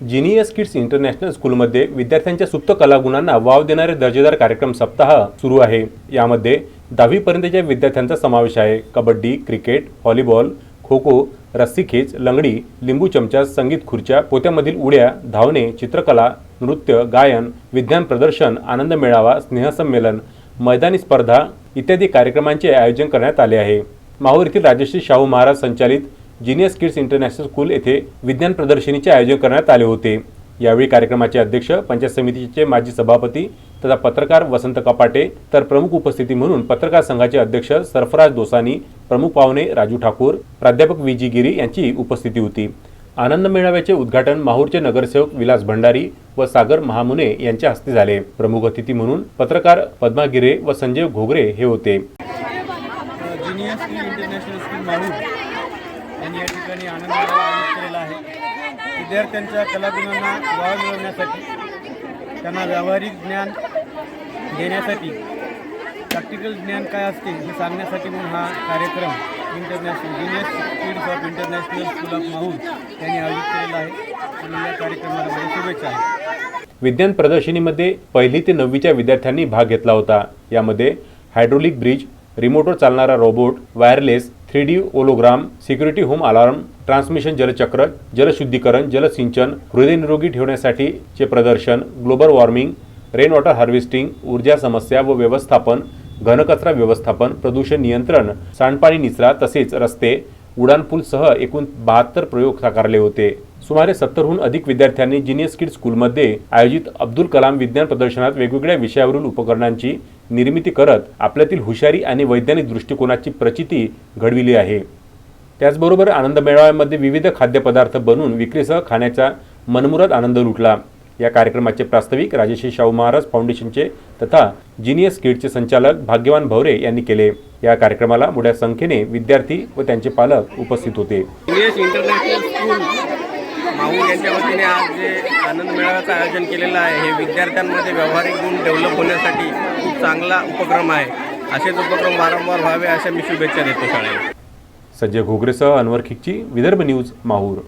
Genius kids international स्कूलमध्ये विद्यार्थ्यांच्या सुप्त कलागुणांना वाव देणारे दर्जेदार कार्यक्रम सप्ताह सुरू आहे. यामध्ये दहावीपर्यंतच्या विद्यार्थ्यांचा समावेश आहे. कबड्डी क्रिकेट व्हॉलीबॉल खो खो रस्सीखेच लंगडी लिंबू चमचा संगीत खुर्च्या पोत्यामधील उड्या धावणे चित्रकला नृत्य गायन विज्ञान प्रदर्शन आनंद मेळावा स्नेहसंमेलन मैदानी स्पर्धा इत्यादी कार्यक्रमांचे आयोजन करण्यात आले आहे. माहूर येथील राजश्री शाहू महाराज संचालित जिनियस किड्स इंटरनॅशनल स्कूल येथे विज्ञान प्रदर्शनीचे आयोजन करण्यात आले होते. यावेळी कार्यक्रमाचे अध्यक्ष पंचायत समितीचे माजी सभापती तथा पत्रकार वसंत कपाटे तर प्रमुख उपस्थिती म्हणून पत्रकार संघाचे अध्यक्ष सरफराज दोसानी प्रमुख पाहुणे राजू ठाकूर प्राध्यापक वी जी गिरी यांची उपस्थिती होती. आनंद मेळाव्याचे उद्घाटन माहूरचे नगरसेवक विलास भंडारी व सागर महामुने यांच्या हस्ते झाले. प्रमुख अतिथी म्हणून पत्रकार पद्मा गिरे व संजय घोगरे हे होते junior skill international school Mahur यांनी या ठिकाणी आनंद आयोजित केलेला आहे. विद्यार्थ्यांच्या कलागुणांना वाव मिळवण्यासाठी त्यांना व्यावहारिक ज्ञान देण्यासाठी प्रॅक्टिकल ज्ञान काय असते हे सांगण्यासाठी म्हणून हा कार्यक्रम international juniors skills of international school of Mahur यांनी आयोजित केलेला आहे. आणि या कार्यक्रमाला माझ्या शुभेच्छा आहेत. विज्ञान प्रदर्शनीमध्ये पहिली ते नववीच्या विद्यार्थ्यांनी भाग घेतला होता. यामध्ये हायड्रोलिक ब्रिज रिमोटवर चालणारा robot wireless three D hologram security home alarm transmission जलचक्र जलशुद्धीकरण जलसिंचन हृदय निरोगी ठेवण्यासाठीचे प्रदर्शन global warming rain water harvesting ऊर्जा समस्या व व्यवस्थापन घनकचरा व्यवस्थापन प्रदूषण नियंत्रण सांडपाणी निचरा तसेच रस्ते उडानपूलसह एकूण बहात्तर प्रयोग साकारले होते. सुमारे सत्तरहून अधिक विद्यार्थ्यांनी जिनियस किड स्कूलमध्ये आयोजित अब्दुल कलाम विज्ञान प्रदर्शनात वेगवेगळ्या विषयावरील उपकरणांची निर्मिती करत आपल्यातील हुशारी आणि वैज्ञानिक दृष्टिकोनाची प्रचिती घडविली आहे. त्याचबरोबर आनंद मेळाव्यामध्ये विविध खाद्यपदार्थ बनवून विक्रीसह खाण्याचा मनमुराद आनंद लुटला. या कार्यक्रमाचे प्रास्ताविक राजश्री शाहू महाराज फाउंडेशनचे तथा जिनियस किडचे संचालक भाग्यवान भवरे यांनी केले. या कार्यक्रमाला मोठ्या संख्येने विद्यार्थी व त्यांचे पालक उपस्थित होते. International school. माहूर यांच्या वतीने आज जे आनंद मेळाव्याचं आयोजन केलेलं आहे हे विद्यार्थ्यांमध्ये व्यावहारिक गुण डेव्हलप होण्यासाठी खूप चांगला उपक्रम आहे. असेच उपक्रम वारंवार व्हावे अशा मी शुभेच्छा देतो शाळेला. संजय घोगरेसह अनवर खिकची विदर्भ न्यूज माहूर.